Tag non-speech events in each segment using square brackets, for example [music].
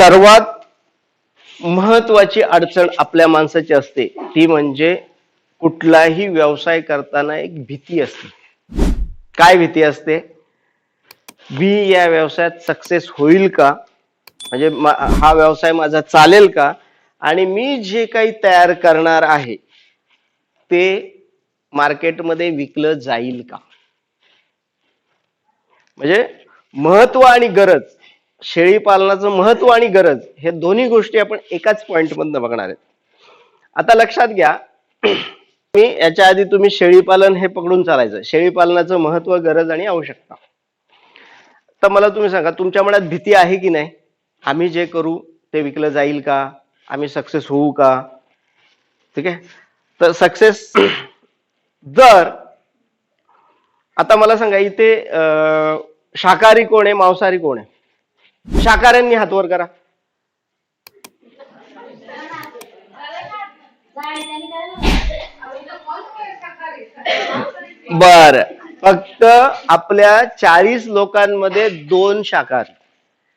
सर्वात महत्वाची अडचण आपल्या माणसाची असते. ती म्हणजे कुठलाही व्यवसाय करताना एक भीती असते. काय भीती असते? मी या व्यवसायात सक्सेस होईल का? म्हणजे हा व्यवसाय माझा चालेल का? आणि मी जे काही तयार करणार आहे ते मार्केटमध्ये विकलं जाईल का? म्हणजे महत्त्व आणि गरज शेळी पालनाचं महत्त्व आणि गरज हे दोन्ही गोष्टी आपण एकाच पॉइंट मधनं बघणार आहेत. आता लक्षात घ्या [clears throat] मी याच्या आधी तुम्ही शेळी पालन हे पकडून चालायचं. शेळी पालनाचं महत्त्व गरज आणि आवश्यकता. तर मला तुम्ही सांगा तुमच्या मनात भीती आहे की नाही? आम्ही जे करू ते विकलं जाईल का? आम्ही सक्सेस होऊ का? ठीक आहे? तर सक्सेस [clears throat] जर आता मला सांगा इथे शाकाहारी कोण आहे मांसाहारी कोण आहे? शाकाऱ्यांनी हात वर करा. बर फक्त आपल्या चाळीस लोकांमध्ये दोन शाकार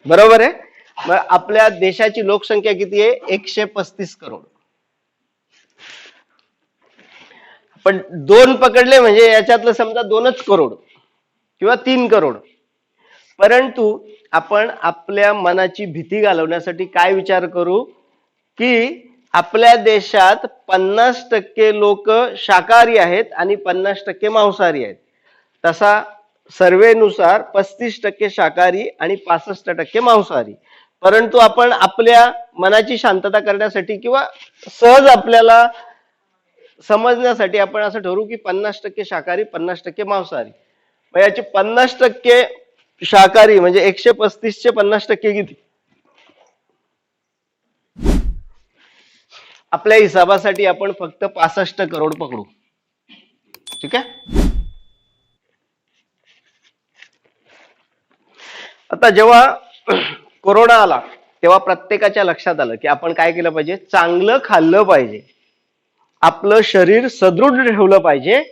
बरोबर आहे? मग आपल्या देशाची लोकसंख्या किती आहे? एकशे पस्तीस करोड. पण दोन पकडले म्हणजे याच्यातलं समजा दोनच करोड किंवा तीन करोड. परंतु आपण आपल्या मनाची भीती घालवण्यासाठी काय विचार करू? की आपल्या देशात पन्नास टक्के लोक शाकाहारी आहेत आणि पन्नास टक्के मांसाहारी आहेत. तसा सर्वेनुसार पस्तीस टक्के शाकाहारी आणि पासष्ट टक्के मांसाहारी. परंतु आपण आपल्या मनाची शांतता करण्यासाठी किंवा सहज आपल्याला समजण्यासाठी आपण असं ठरवू की पन्नास टक्के शाकाहारी पन्नास टक्के मांसाहारी. याचे पन्नास टक्के शाकाहारी म्हणजे एकशे पस्तीसशे पन्नास टक्के किती? आपल्या हिसाबासाठी आपण फक्त पासष्ट करोड पकडू. ठीक आहे? आता जेव्हा कोरोना आला तेव्हा प्रत्येकाच्या लक्षात आलं की आपण काय केलं पाहिजे? चांगलं खाल्लं पाहिजे. आपलं शरीर सदृढ ठेवलं पाहिजे.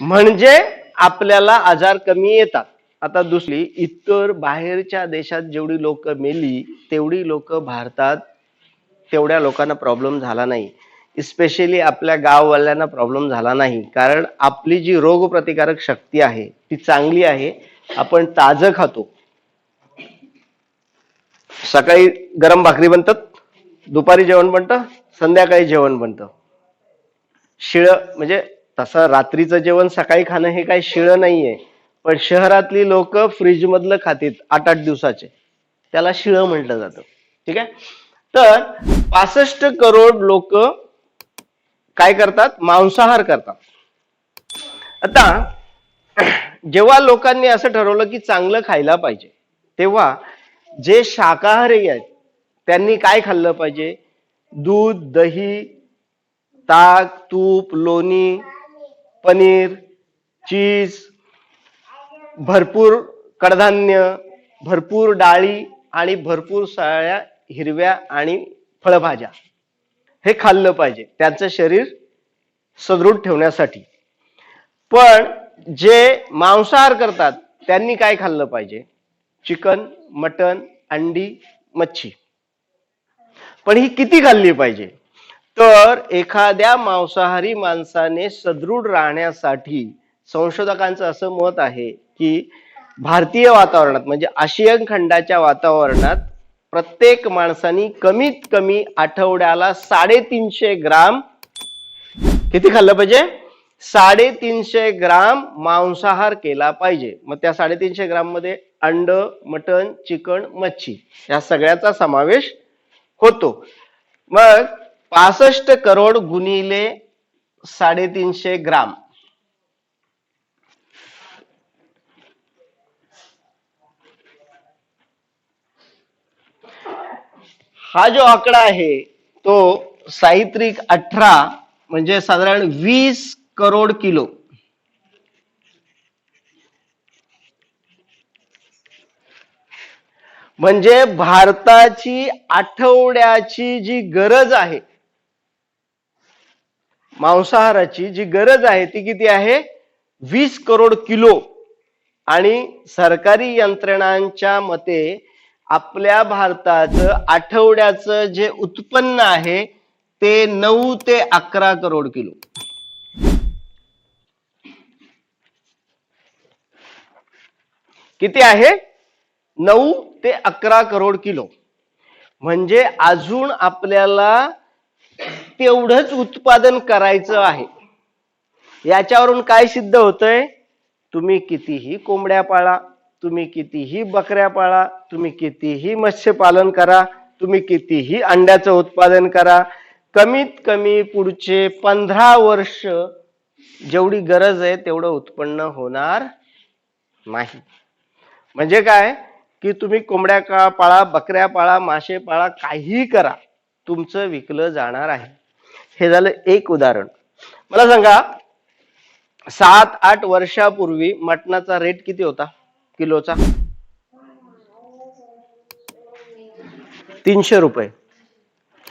म्हणजे आपल्याला आजार कमी येतात. आता दुसरी इतर बाहेरच्या देशात जेवढी लोक मेली तेवढी लोक भारतात तेवढ्या लोकांना प्रॉब्लेम झाला नाही. स्पेशली आपल्या गाववाल्यांना प्रॉब्लेम झाला नाही. कारण आपली जी रोगप्रतिकारक शक्ती आहे ती चांगली आहे. आपण ताजं खातो. सकाळी गरम भाकरी बनतात दुपारी जेवण बनतं संध्याकाळी जेवण बनतं. शिळ म्हणजे तसं रात्रीचं जेवण सकाळी खाणं हे काही शिळ नाहीये. पण शहरातली लोक फ्रीज मधलं खातील आठ आठ दिवसाचे. त्याला शिळ म्हटलं जातं. ठीक आहे? तर पासष्ट करोड लोक काय करतात? मांसाहार करतात. आता जेव्हा लोकांनी असं ठरवलं की चांगलं खायला पाहिजे तेव्हा जे शाकाहारी आहेत त्यांनी काय खाल्लं पाहिजे? दूध दही ताक तूप लोणी पनीर चीज भरपूर कडधान्य भरपूर डाळी आणि भरपूर साळ्या हिरव्या आणि फळभाज्या. हे खाल्लं पाहिजे. त्यांचं शरीर सदृढ ठेवण्यासाठी. पण जे मांसाहार करतात त्यांनी काय खाल्लं पाहिजे? चिकन मटन अंडी मच्छी. पण ही किती खाल्ली पाहिजे? तर एखाद्या मांसाहारी माणसाने सदृढ राहण्यासाठी संशोधकांचं असं मत आहे की भारतीय वातावरणात म्हणजे आशियन खंडाच्या वातावरणात प्रत्येक माणसानी कमीत कमी आठवड्याला साडेतीनशे ग्राम किती खाल्लं पाहिजे? साडेतीनशे ग्राम मांसाहार केला पाहिजे. मग त्या साडेतीनशे ग्राममध्ये अंड मटण चिकन मच्छी या सगळ्याचा समावेश होतो. मग पासष्ट करोड गुणिले साडेतीनशे ग्राम हा जो आकडा आहे तो साहित्रिक अठरा म्हणजे साधारण वीस करोड किलो. म्हणजे भारताची आठवड्याची जी गरज आहे मांसाहाराची जी गरज आहे ती किती आहे? वीस करोड किलो. आणि सरकारी यंत्रणांच्या मते आपल्या भारताचं आठवड्याचं जे उत्पन्न आहे ते नऊ ते अकरा करोड किलो. किती आहे? नऊ ते अकरा करोड किलो. म्हणजे अजून आपल्याला तेवढंच उत्पादन करायचं आहे. याच्यावरून काय सिद्ध होतंय? तुम्ही कितीही कोंबड्या पाळा तुम्ही कितीही बकऱ्या पाळा तुम्ही कितीही मत्स्यपालन करा तुम्ही कितीही अंड्याचं उत्पादन करा कमीत कमी पुढचे पंधरा वर्ष जेवढी गरज आहे तेवढं उत्पन्न होणार नाही. म्हणजे काय? की तुम्ही कोंबड्या का पाळा बकऱ्या पाळा मासे पाळा काहीही करा तुमचं विकलं जाणार आहे. हे झालं एक उदाहरण. मला सांगा सात आठ वर्षापूर्वी मटणाचा रेट किती होता? किलोचा? तीनशे रुपये.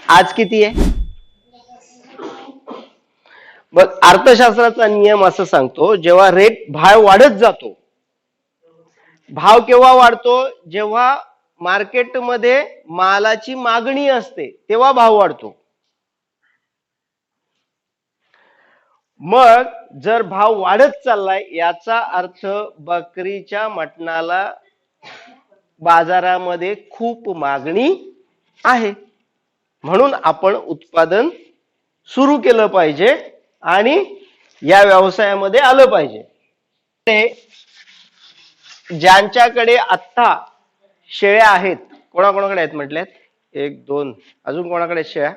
आज किती आहे? बघ अर्थशास्त्राचा नियम असं सांगतो जेव्हा रेट भाव वाढत जातो भाव केव्हा वाढतो? जेव्हा मार्केटमध्ये मालाची मागणी असते तेव्हा भाव वाढतो. मग जर भाव वाढत चाललाय याचा अर्थ बकरीच्या मटणाला बाजारामध्ये खूप मागणी आहे. म्हणून आपण उत्पादन सुरू केलं पाहिजे आणि या व्यवसायामध्ये आलं पाहिजे. ते ज्यांच्याकडे आत्ता शेळ्या आहेत कोणाकोणाकडे आहेत म्हटल्यात? एक दोन अजून कोणाकडे शेळ्या?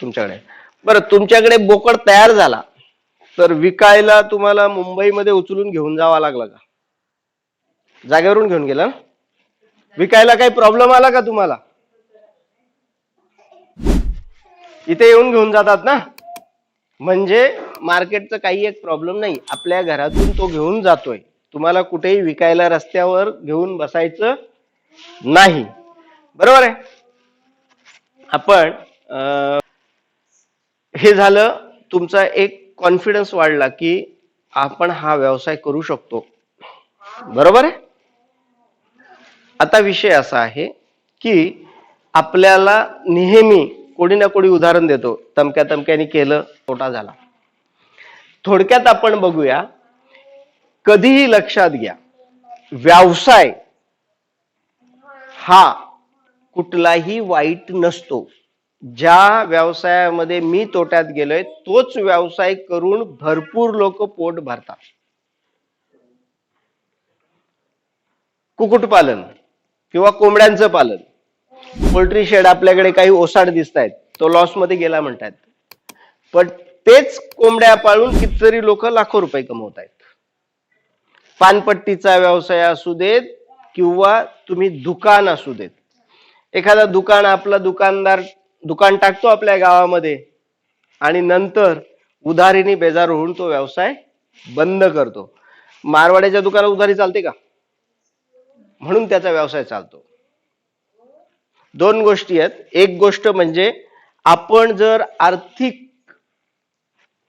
तुमच्याकडे. बरं तुमच्याकडे बोकड तयार झाला. तर विकायला तुम्हाला मुंबईमध्ये उचलून घेऊन जावा लागला का? जागेवरून घेऊन गेला विकायला काही प्रॉब्लेम आला का तुम्हाला? इथे येऊन घेऊन जातात ना? म्हणजे मार्केटचं काही एक प्रॉब्लेम नाही. आपल्या घरातून तो घेऊन जातोय. तुम्हाला कुठेही विकायला रस्त्यावर घेऊन बसायचं नाही. बरोबर आहे? आपण हे झालं तुमचा एक कॉन्फिडन्स वाढला की आपण हा व्यवसाय करू शकतो. बरोबर आहे? आता विषय असा आहे की आपल्याला नेहमी कोणी ना कोणी उदाहरण देतो. तमक्या तमक्याने केलं तोटा झाला. थोडक्यात आपण बघूया कधीही लक्षात घ्या व्यवसाय हा कुठलाही वाईट नसतो. ज्या व्यवसायामध्ये मी तोट्यात गेलोय तोच व्यवसाय करून भरपूर लोक पोट भरतात. कुक्कुटपालन किंवा कोंबड्यांचं पालन. पोल्ट्री शेड आपल्याकडे काही ओसाड दिसत आहेत तो लॉसमध्ये गेला म्हणतात. पण तेच कोंबड्या पाळून कितीतरी लोक लाखो रुपये कमवत आहेत पानपट्टीचा व्यवसाय असू देत किंवा तुम्ही दुकान असू देत. एखादा दुकान आपला दुकानदार दुकान टाकतो आपल्या गावामध्ये. आणि नंतर उधारीने बेजार होऊन तो व्यवसाय बंद करतो. मारवाड्याच्या दुकानात उधारी चालते का? म्हणून त्याचा व्यवसाय चालतो. दोन गोष्टी आहेत. एक गोष्ट म्हणजे आपण जर आर्थिक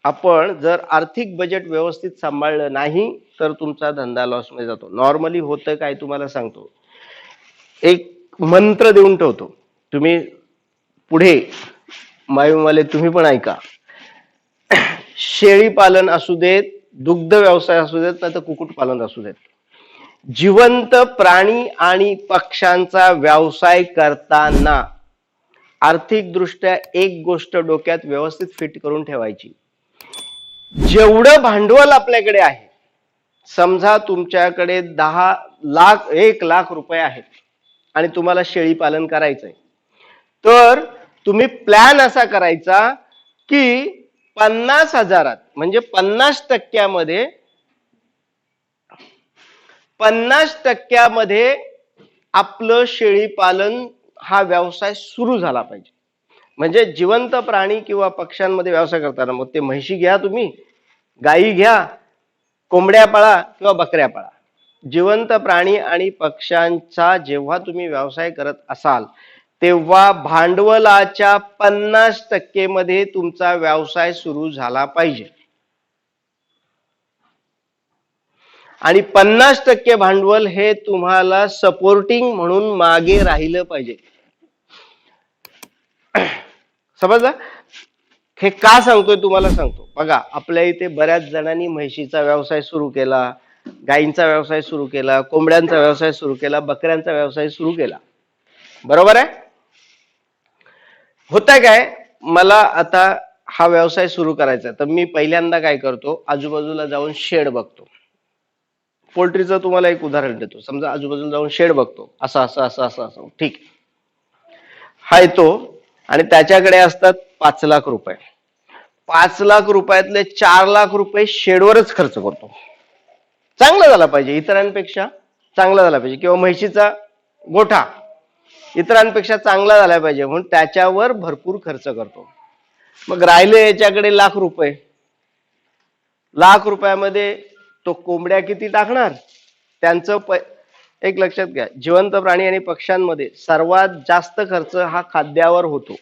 आपण जर आर्थिक बजेट व्यवस्थित सांभाळलं नाही तर तुमचा धंदा लॉसमध्ये जातो. नॉर्मली होतं काय तुम्हाला सांगतो. एक मंत्र देऊन ठेवतो. तुम्ही पुढे मायुमाले तुम्ही पण ऐका. शेळी पालन असू देत दुग्ध व्यवसाय असू देत नाही तर कुक्कुटपालन असू देत. जिवंत प्राणी आणि पक्ष्यांचा व्यवसाय करताना आर्थिकदृष्ट्या एक गोष्ट डोक्यात व्यवस्थित फिट करून ठेवायची. जेवढं भांडवल आपल्याकडे आहे समजा तुमच्याकडे दहा लाख एक लाख रुपये आहेत आणि तुम्हाला शेळी पालन करायचंय तर तुम्ही प्लॅन असा करायचा की पन्नास हजारात म्हणजे पन्नास टक्क्यामध्ये पन्नास टक्क्यामध्ये आपलं शेळी पालन हा व्यवसाय सुरू झाला पाहिजे. म्हणजे जिवंत प्राणी किंवा पक्ष्यांमध्ये व्यवसाय करताना मग ते म्हैशी घ्या तुम्ही गायी घ्या कोंबड्या पाळा किंवा बकऱ्या पाळा. जिवंत प्राणी आणि पक्ष्यांचा जेव्हा तुम्ही व्यवसाय करत असाल तेव्हा भांडवलाच्या पन्नास टक्के मध्ये तुमचा व्यवसाय सुरू झाला पाहिजे. आणि पन्नास टक्के भांडवल हे तुम्हाला सपोर्टिंग म्हणून मागे राहिलं पाहिजे. समजलं? हे का सांगतोय तुम्हाला सांगतो. बघा आपल्या इथे बऱ्याच जणांनी म्हैशीचा व्यवसाय सुरू केला गायींचा व्यवसाय सुरू केला कोंबड्यांचा व्यवसाय सुरू केला बकऱ्यांचा व्यवसाय सुरू केला. बरोबर आहे? होतंय काय? मला आता हा व्यवसाय सुरू करायचा आहे. तर मी पहिल्यांदा काय करतो आजूबाजूला जाऊन शेड बघतो. पोल्ट्रीचं तुम्हाला एक उदाहरण देतो. समजा आजूबाजूला जाऊन शेड बघतो. असं असं असं असं असं. ठीक. हा येतो. आणि त्याच्याकडे असतात पाच लाख रुपये. पाच लाख रुपयातले चार लाख रुपये शेडवरच खर्च करतो. चांगला झाला पाहिजे इतरांपेक्षा. चांगला झाला पाहिजे. किंवा म्हैशीचा गोठा. इतरांपेक्षा चांगला झाला पाहिजे म्हणून त्याच्यावर भरपूर खर्च करतो. मग राहिले याच्याकडे लाख रुपये. लाख रुपयामध्ये तो कोंबड्या किती टाकणार? त्यांचं प एक लक्षात घ्या. जिवंत प्राणी आणि पक्ष्यांमध्ये सर्वात जास्त खर्च हा खाद्यावर होतो.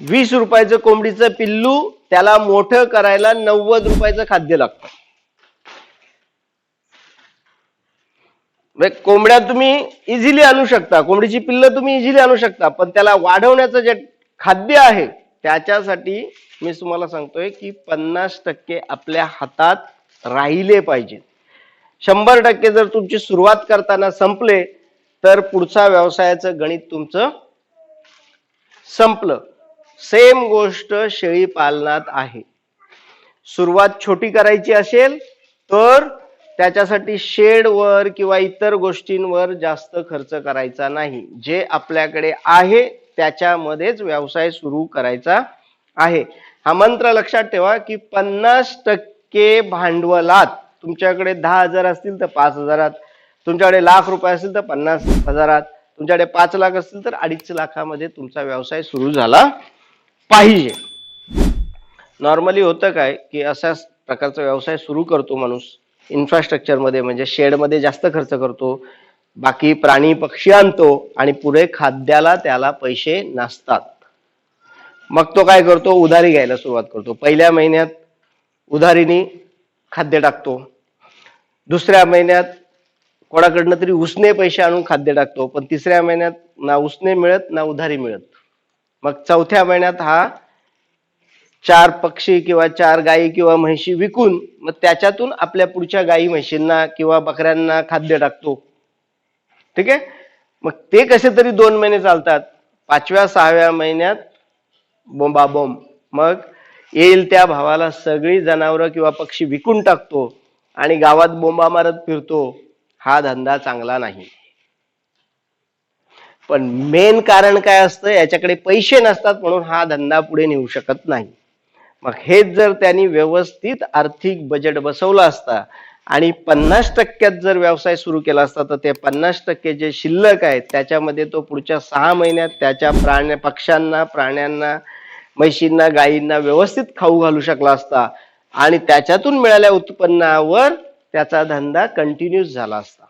वीस रुपयाचं कोंबडीचं पिल्लू त्याला मोठं करायला नव्वद रुपयाचं खाद्य लागतं. म्हणजे कोंबड्या तुम्ही इझिली आणू शकता. कोंबडीची पिल्लं तुम्ही इझिली आणू शकता. पण त्याला वाढवण्याचं जे खाद्य आहे त्याच्यासाठी मी तुम्हाला सांगतोय की पन्नास टक्के आपल्या हातात राहिले पाहिजे. शंभर टक्के जर तुमची सुरुवात करताना संपले तर पुढचा व्यवसायाचं गणित तुमचं संपलं. सेम गोष्ट शेळी पालनात आहे. सुरुवात छोटी करायची असेल तर त्याच्यासाठी शेडवर किंवा इतर गोष्टींवर जास्त खर्च करायचा नाही. जे आपल्याकडे आहे त्याच्यामध्येच व्यवसाय सुरू करायचा आहे. हा मंत्र लक्षात ठेवा की पन्नास टक्के भांडवलात तुमच्याकडे दहा हजार असतील तर पाच हजारात. तुमच्याकडे लाख रुपये असतील तर पन्नास हजारात. तुमच्याकडे पाच लाख असतील तर अडीच लाखामध्ये तुमचा व्यवसाय सुरू झाला पाहिजे. नॉर्मली होतं काय की अशाच प्रकारचा व्यवसाय सुरू करतो माणूस. इन्फ्रास्ट्रक्चरमध्ये म्हणजे शेडमध्ये जास्त खर्च करतो बाकी प्राणी पक्षी आणतो आणि पुढे खाद्याला त्याला पैसे नसतात. मग तो काय करतो? उधारी घ्यायला सुरुवात करतो. पहिल्या महिन्यात उधारीने खाद्य टाकतो. दुसऱ्या महिन्यात कोणाकडनं तरी उसने पैसे आणून खाद्य टाकतो. पण तिसऱ्या महिन्यात ना उसने मिळत ना उधारी मिळत. मग चौथ्या महिन्यात हा चार पक्षी किंवा चार गायी किंवा म्हशी विकून मग त्याच्यातून आपल्या पुढच्या गायी म्हशींना किंवा बकऱ्यांना खाद्य टाकतो. ठीक आहे? मग ते कसे तरी दोन महिने चालतात. पाचव्या सहाव्या महिन्यात बोंबाबोंब. मग येईल त्या भावाला सगळी जनावरं किंवा पक्षी विकून टाकतो आणि गावात बोंबा मारत फिरतो. हा धंदा चांगला नाही. पण मेन कारण काय असतं? याच्याकडे पैसे नसतात म्हणून हा धंदा पुढे नेऊ शकत नाही. मग हेच जर त्यांनी व्यवस्थित आर्थिक बजेट बसवलं असता आणि पन्नास टक्क्यात जर व्यवसाय सुरू केला असता तर ते पन्नास टक्के जे शिल्लक आहेत त्याच्यामध्ये तो पुढच्या सहा महिन्यात त्याच्या प्राण्या पक्ष्यांना प्राण्यांना म्हशींना गायींना व्यवस्थित खाऊ घालू शकला असता आणि त्याच्यातून मिळाल्या उत्पन्नावर त्याचा धंदा कंटिन्यूस झाला असता.